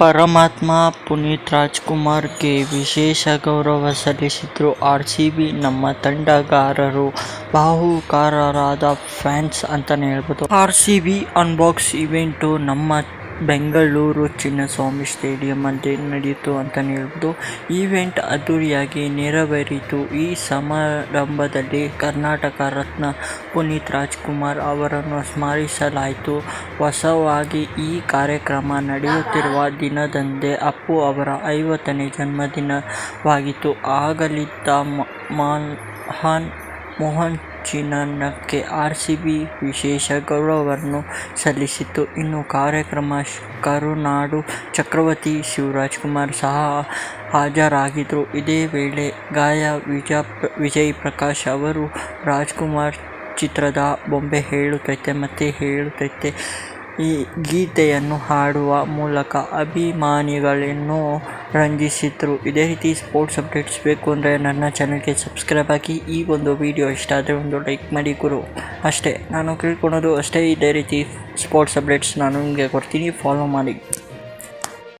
ಪರಮಾತ್ಮ ಪುನೀತ್ ರಾಜ್ಕುಮಾರ್ಗೆ ವಿಶೇಷ ಗೌರವ ಸಲ್ಲಿಸಿದ್ರು ಆರ್ಸಿಬಿ. ನಮ್ಮ ತಂಡಗಾರರು ಬಾಹುಕಾರರಾದ ಫ್ಯಾನ್ಸ್ ಅಂತಾನೆ ಹೇಳ್ಬೋದು. ಆರ್ಸಿಬಿ ಅನ್ಬಾಕ್ಸ್ ಇವೆಂಟು ನಮ್ಮ ಬೆಂಗಳೂರು ಚಿನ್ನಸ್ವಾಮಿ ಸ್ಟೇಡಿಯಂ ಅಲ್ಲಿ ನಡೆಯಿತು ಅಂತಾನೆ ಹೇಳ್ಬೋದು. ಈವೆಂಟ್ ಅದ್ದೂರಿಯಾಗಿ ನೆರವೇರಿತು. ಈ ಸಮಾರಂಭದಲ್ಲಿ ಕರ್ನಾಟಕ ರತ್ನ ಪುನೀತ್ ರಾಜ್ಕುಮಾರ್ ಅವರನ್ನು ಸ್ಮರಿಸಲಾಯಿತು. ಹೊಸವಾಗಿ ಈ ಕಾರ್ಯಕ್ರಮ ನಡೆಯುತ್ತಿರುವ ದಿನದಂದೇ ಅಪ್ಪು ಅವರ ಐವತ್ತನೇ ಜನ್ಮದಿನವಾಗಿತ್ತು. ಆಗಲಿದ್ದ ಮಹಾನ್ ಮೋಹನ್ ಚಿನ್ನಣ್ಣಗೆ ಬಿ ವಿಶೇಷ ಗೌರವವನ್ನು ಸಲ್ಲಿಸಿತು ಇನ್ನು ಕಾರ್ಯಕ್ರಮ ಕರುನಾಡು ಚಕ್ರವರ್ತಿ ಶಿವರಾಜಕುಮಾರ್ ಸಹ ಹಾಜರಾಗಿದ್ದರು. ಇದೇ ವೇಳೆ ಗಾಯ ವಿಜಯ್ ಪ್ರಕಾಶ್ ಅವರು, ರಾಜ್ಕುಮಾರ್ ಚಿತ್ರದ ಬೊಂಬೆ ಹೇಳುತ್ತೈತೆ, ಮತ್ತೆ ಹೇಳುತ್ತೈತೆ. ಈ ಗೀತೆಯನ್ನು ಹಾಡುವ ಮೂಲಕ ಅಭಿಮಾನಿಗಳನ್ನು ರಂಜಿಸಿದ್ರು. ಇದೇ ರೀತಿ ಸ್ಪೋರ್ಟ್ಸ್ ಅಪ್ಡೇಟ್ಸ್ ಬೇಕು ಅಂದರೆ ನನ್ನ ಚಾನಲ್ಗೆ ಸಬ್ಸ್ಕ್ರೈಬ್ ಆಗಿ ಈ ಒಂದು ವಿಡಿಯೋ ಇಷ್ಟ ಆದರೆ ಒಂದು ಲೈಕ್ ಮಾಡಿ ಗುರು. ಅಷ್ಟೇ, ನಾನು ಕೇಳ್ಕೊಳೋದು ಅಷ್ಟೇ. ಇದೇ ರೀತಿ ಸ್ಪೋರ್ಟ್ಸ್ ಅಪ್ಡೇಟ್ಸ್ ನಾನು ನಿಮಗೆ ಕೊಡ್ತೀನಿ. ಫಾಲೋ ಮಾಡಿ.